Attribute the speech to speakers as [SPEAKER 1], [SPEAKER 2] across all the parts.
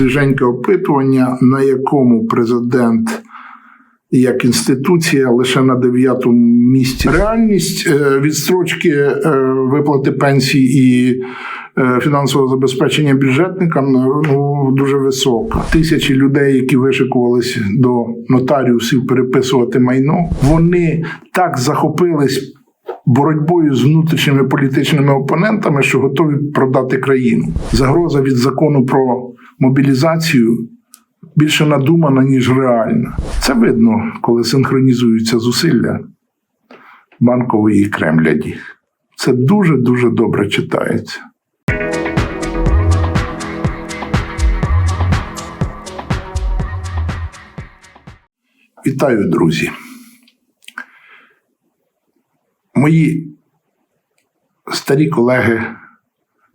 [SPEAKER 1] свіженьке опитування, на якому президент як інституція лише на дев'ятому місці. Реальність е, відстрочки е, виплати пенсій і е, фінансового забезпечення бюджетникам ну, дуже висока. Тисячі людей, які вишикувались до нотаріусів переписувати майно, вони так захопились. Боротьбою з внутрішніми політичними опонентами, що готові продати країну. Загроза від закону про мобілізацію більше надумана, ніж реальна. Це видно, коли синхронізуються зусилля банкової і Кремляді. Це дуже дуже добре читається. Вітаю, друзі. Мої старі колеги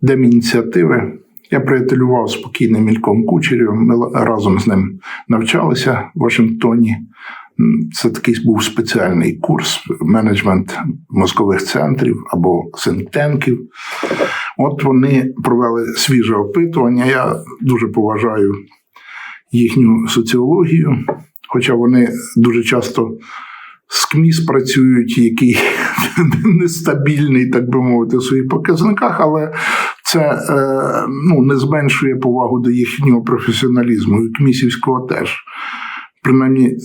[SPEAKER 1] Демініціативи. Я приятелював з покійним Ільком Кучерєвим. Ми разом з ним навчалися в Вашингтоні. Це такий був спеціальний курс менеджмент мозкових центрів або синктенків. От вони провели свіже опитування. Я дуже поважаю їхню соціологію, хоча вони дуже часто з КМІС працюють, який нестабільний, так би мовити, у своїх показниках, але це е, ну, не зменшує повагу до їхнього професіоналізму, і КМІСівського теж. Принаймні, е,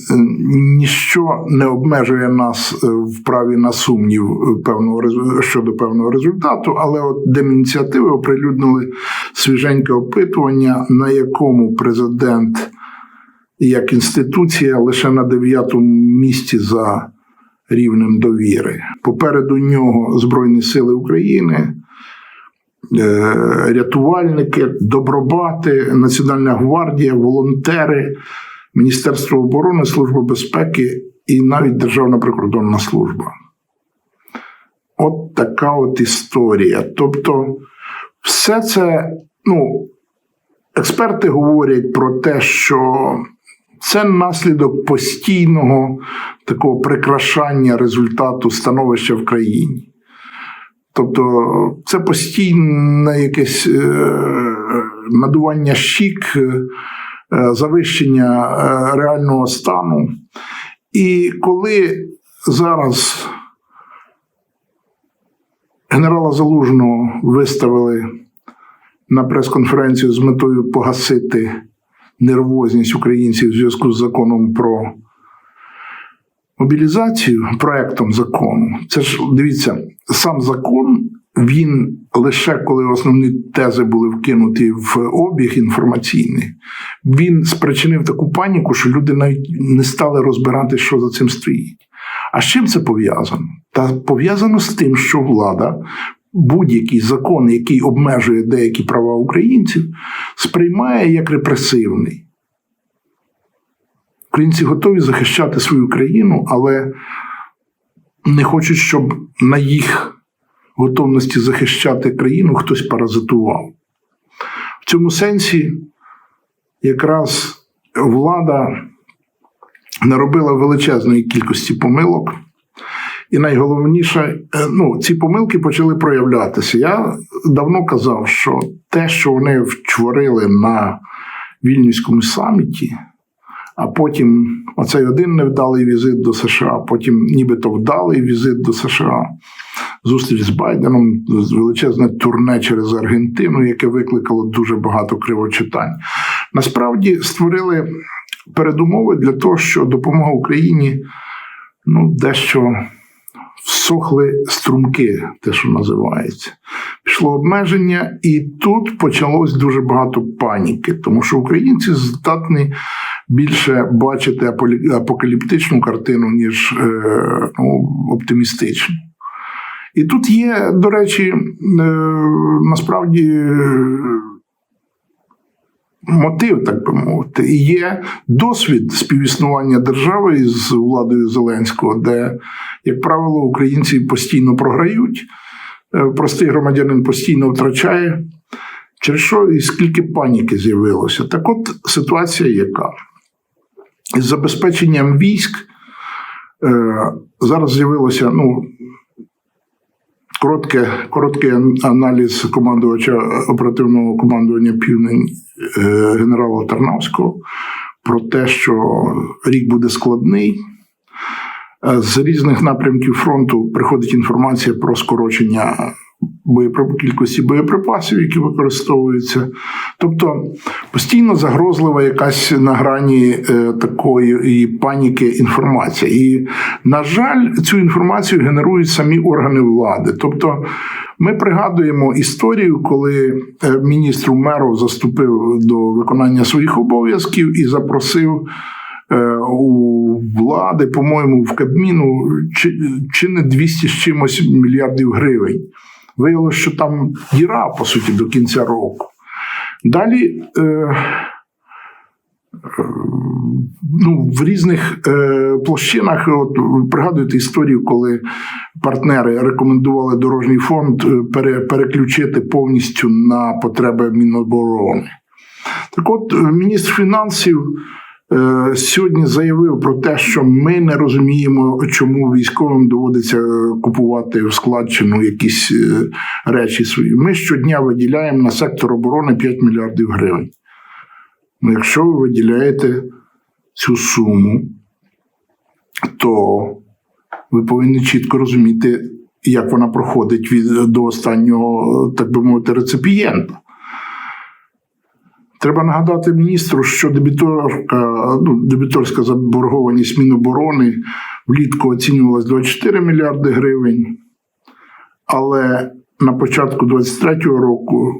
[SPEAKER 1] ніщо не обмежує нас е, в праві на сумнів певного щодо певного результату, але от демініціативи оприлюднили свіженьке опитування, на якому президент як інституція лише на дев'ятому місці за рівнем довіри. Попереду нього Збройні Сили України. Е, рятувальники, добробати, Національна гвардія, волонтери, Міністерство оборони, Служба безпеки і навіть Державна прикордонна служба. От така от історія. Тобто, все це, ну, експерти говорять про те, що це наслідок постійного такого прикрашання результату становища в країні. Тобто це постійне якесь е, надування щік, е, завищення е, реального стану. І коли зараз генерала Залужного виставили на прес-конференцію з метою погасити нервозність українців в зв'язку з законом про мобілізацію, проектом закону, це ж дивіться, сам закон. Він лише коли основні тези були вкинуті в обіг інформаційний, він спричинив таку паніку, що люди навіть не стали розбирати, що за цим стоїть. А з чим це пов'язано? Та пов'язано з тим, що влада будь-який закон, який обмежує деякі права українців, сприймає як репресивний. Українці готові захищати свою країну, але не хочуть, щоб на їх готовності захищати країну хтось паразитував. В цьому сенсі якраз влада наробила величезної кількості помилок. І найголовніше, е, ну, ці помилки почали проявлятися. Я давно казав, що те, що вони вчворили на Вільнюському саміті, а потім оцей один невдалий візит до США, потім нібито вдалий візит до США, зустріч з Байденом, величезне турне через Аргентину, яке викликало дуже багато кривочитань. Насправді створили передумови для того, що допомога Україні ну, дещо всохли струмки, те, що називається. Пішло обмеження, і тут почалось дуже багато паніки, тому що українці здатні більше бачити апокаліптичну картину, ніж е, ну, оптимістичну. І тут є, до речі, е, насправді мотив, так би мовити, і є досвід співіснування держави з владою Зеленського, де, як правило, українці постійно програють, е, простий громадянин постійно втрачає. Через що і скільки паніки з'явилося? Так от ситуація яка? З забезпеченням військ е, зараз з'явилося ну, Коротке, короткий аналіз командувача оперативного командування Південь е, генерала Тарнавського про те, що рік буде складний. Е, З різних напрямків фронту приходить інформація про скорочення боєпри- кількості боєприпасів, які використовуються. Тобто постійно загрозлива якась на грані е, такої і паніки інформація. І, на жаль, цю інформацію генерують самі органи влади. Тобто, ми пригадуємо історію, коли е, міністр Умеров заступив до виконання своїх обов'язків і запросив. е, У влади, по-моєму, в Кабміну чи, чи не 200 з чимось мільярдів гривень. Виявилося, що там діра, по суті, до кінця року. Далі е, е, ну, в різних е, площинах, от пригадуєте історію, коли партнери рекомендували дорожній фонд е, пере, переключити повністю на потреби Міноборони. Так от, е, міністр фінансів сьогодні заявив про те, що ми не розуміємо, чому військовим доводиться е, купувати в складчину якісь е, речі свої. Ми щодня виділяємо на сектор оборони 5 мільярдів гривень. Ну, якщо ви виділяєте цю суму, то ви повинні чітко розуміти, як вона проходить від до останнього, так би мовити, реципієнта. Треба нагадати міністру, що дебіторка, ну, дебіторська заборгованість Міноборони влітку оцінювалась 24 мільярди гривень, але на початку 2023 року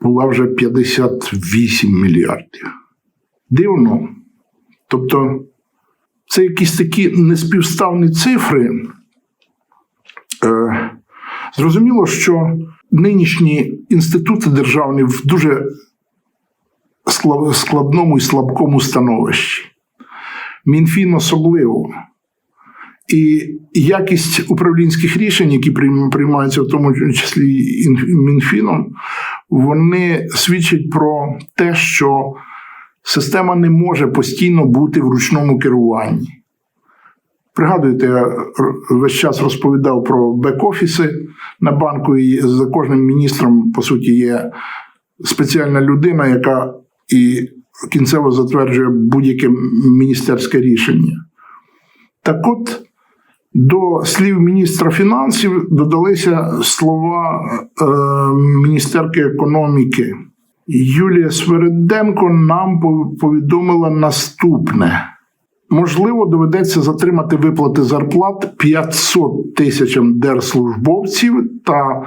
[SPEAKER 1] була вже 58 мільярдів. Дивно. Тобто, це якісь такі неспівставні цифри. Е, зрозуміло, що нинішні інститути державні в дуже складному і слабкому становищі. Мінфін особливо. І якість управлінських рішень, які приймаються, в тому числі Мінфіном, вони свідчать про те, що система не може постійно бути в ручному керуванні. Пригадуєте, я весь час розповідав про бек-офіси на банку, і за кожним міністром, по суті, є спеціальна людина, яка і кінцево затверджує будь-яке міністерське рішення. Так от, до слів міністра фінансів додалися слова е, міністерки економіки. Юлія Свериденко нам повідомила наступне. Можливо, доведеться затримати виплати зарплат 500 тисячам держслужбовців та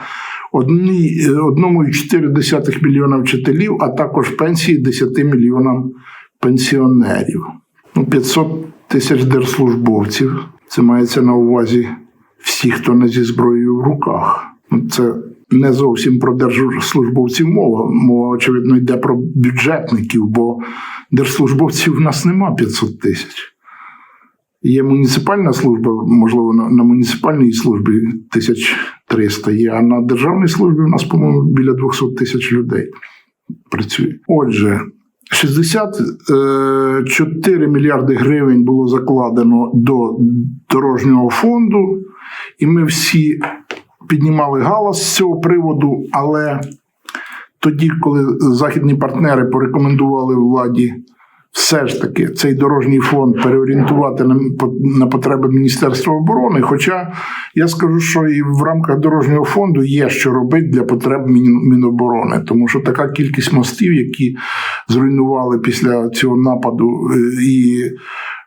[SPEAKER 1] одні- е, 1,4 мільйона вчителів, а також пенсії 10 мільйонам пенсіонерів. Ну, 500 тисяч держслужбовців. Це мається на увазі всі, хто не зі зброєю в руках. Ну, Це не зовсім про держслужбовців мова. Мова, очевидно, йде про бюджетників, бо держслужбовців в нас нема 500 тисяч. Є муніципальна служба, можливо, на, на муніципальній службі 1300 є, а на державній службі у нас, по-моєму, біля 200 тисяч людей працює. Отже, 64 мільярди гривень було закладено до дорожнього фонду, і ми всі піднімали галас з цього приводу, але тоді, коли західні партнери порекомендували владі все ж таки цей дорожній фонд переорієнтувати на, на потреби Міністерства оборони. Хоча я скажу, що і в рамках дорожнього фонду є що робити для потреб Міноборони, тому що така кількість мостів, які зруйнували після цього нападу, е, і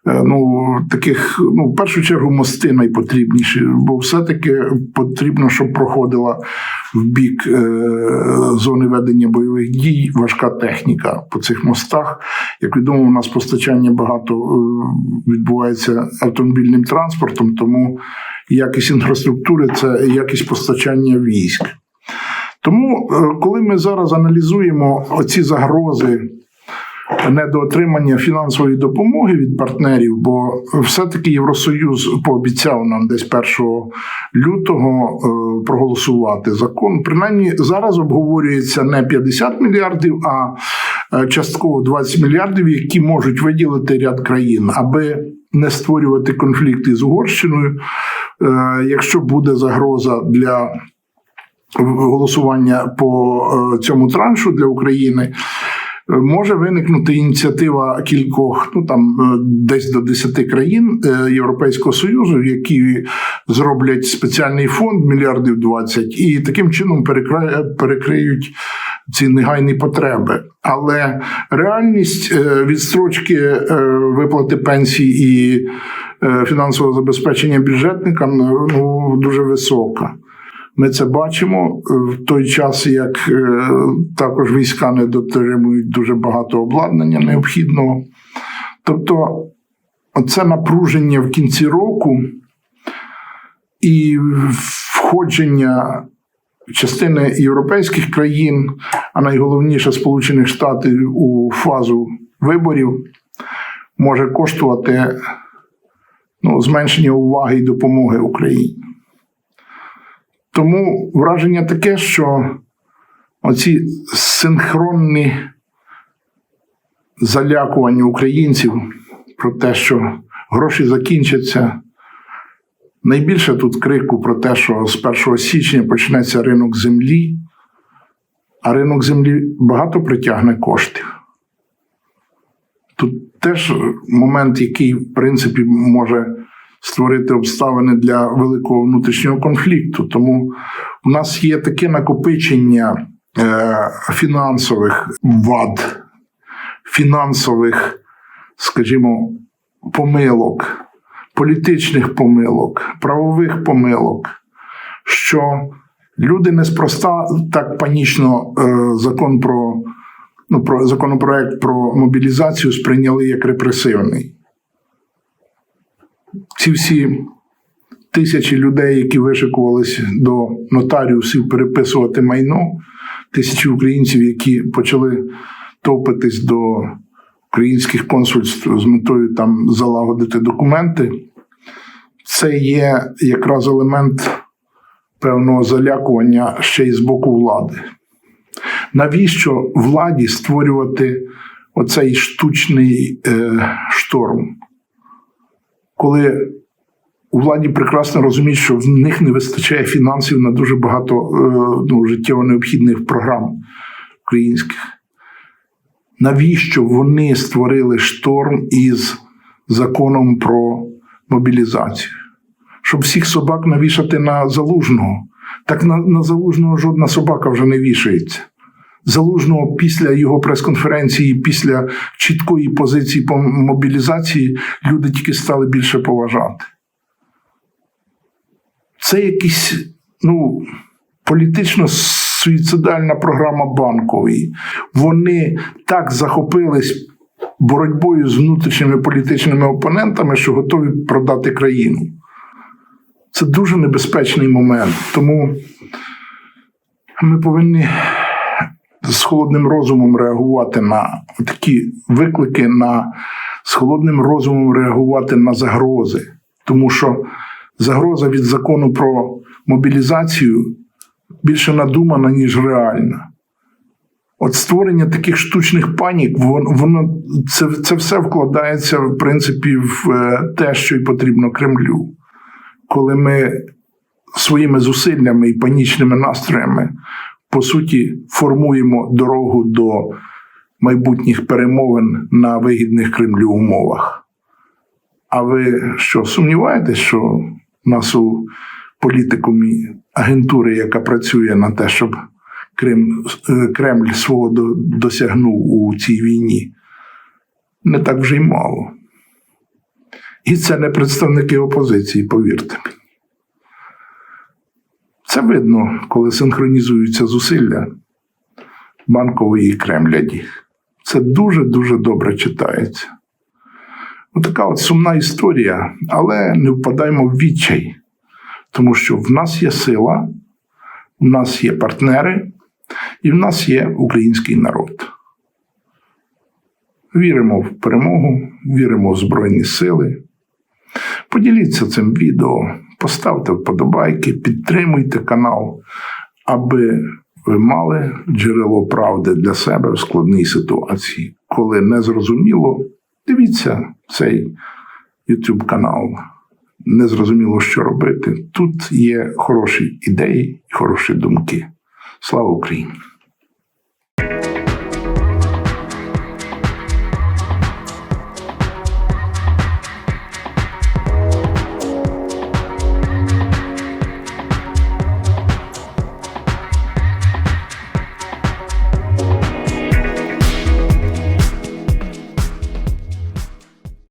[SPEAKER 1] ну, таких, ну, в першу чергу, мости найпотрібніші, бо все-таки потрібно, щоб проходила в бік е, зони ведення бойових дій важка техніка по цих мостах. Як відомо, у нас постачання багато е, відбувається автомобільним транспортом, тому якість інфраструктури це якість постачання військ. Тому, е, коли ми зараз аналізуємо оці загрози недоотримання фінансової допомоги від партнерів, бо все-таки Євросоюз пообіцяв нам десь 1 лютого е, проголосувати закон. Принаймні зараз обговорюється не 50 мільярдів, а е, частково 20 мільярдів, які можуть виділити ряд країн, аби не створювати конфлікти з Угорщиною. е, якщо буде загроза для голосування по цьому траншу для України. Е, Може виникнути ініціатива кількох, ну там е, десь до 10 країн е, Європейського Союзу, які зроблять спеціальний фонд мільярдів 20 і таким чином перекриють ці негайні потреби. Але реальність відстрочки виплати пенсій і фінансового забезпечення бюджетникам ну, дуже висока. Ми це бачимо в той час, як е, також війська не дотримують дуже багато обладнання необхідного. Тобто, це напруження в кінці року і входження частини європейських країн, а найголовніше Сполучених Штатів у фазу виборів може коштувати ну, зменшення уваги і допомоги Україні. Тому враження таке, що оці синхронні залякування українців про те, що гроші закінчаться. Найбільше тут крику про те, що з 1 січня почнеться ринок землі, а ринок землі багато притягне коштів. Тут теж момент, який, в принципі, може створити обставини для великого внутрішнього конфлікту. Тому у нас є таке накопичення е, фінансових вад, фінансових, скажімо, помилок, політичних помилок, правових помилок, що люди неспроста так панічно е, закон про, ну, про законопроект про мобілізацію сприйняли як репресивний ці всі тисячі людей, які вишикувалися до нотаріусів переписувати майно, тисячі українців, які почали топитись до українських консульств з метою там залагодити документи, це є якраз елемент певного залякування ще й з боку влади. Навіщо владі створювати оцей штучний е, шторм? Коли у владі прекрасно розуміють, що в них не вистачає фінансів на дуже багато е, ну, життєво необхідних програм українських. Навіщо вони створили шторм із законом про мобілізацію? Щоб всіх собак навішати на залужного. Так на, на залужного жодна собака вже не вішається. Залужного після його прес-конференції, після чіткої позиції по мобілізації, люди тільки стали більше поважати. Це якийсь ну, політично суїцидальна програма банкової. Вони так захопились боротьбою з внутрішніми політичними опонентами, що готові продати країну. Це дуже небезпечний момент. Тому ми повинні з холодним розумом реагувати на такі виклики, на з холодним розумом реагувати на загрози, тому що загроза від закону про мобілізацію більше надумана, ніж реальна. От створення таких штучних панік, воно, це, це все вкладається, в принципі, в е, те, що й потрібно Кремлю. Коли ми своїми зусиллями і панічними настроями по суті, формуємо дорогу до майбутніх перемовин на вигідних Кремлю умовах. А ви що, сумніваєтесь, що в нас у політикумі агентури, яка працює на те, щоб Крим, е, Кремль свого досягнув у цій війні, не так вже й мало. І це не представники опозиції, повірте мені. Це видно, коли синхронізуються зусилля банкової і Кремляді. Це дуже-дуже добре читається. Отака от сумна історія, але не впадаймо в відчай, тому що в нас є сила, в нас є партнери, і в нас є український народ. Віримо в перемогу, віримо в Збройні Сили. Поділіться цим відео, поставте вподобайки, підтримуйте канал, аби ви мали джерело правди для себе в складній ситуації. Коли не зрозуміло, дивіться цей YouTube канал. не зрозуміло, що робити. Тут є хороші ідеї і хороші думки. Слава Україні!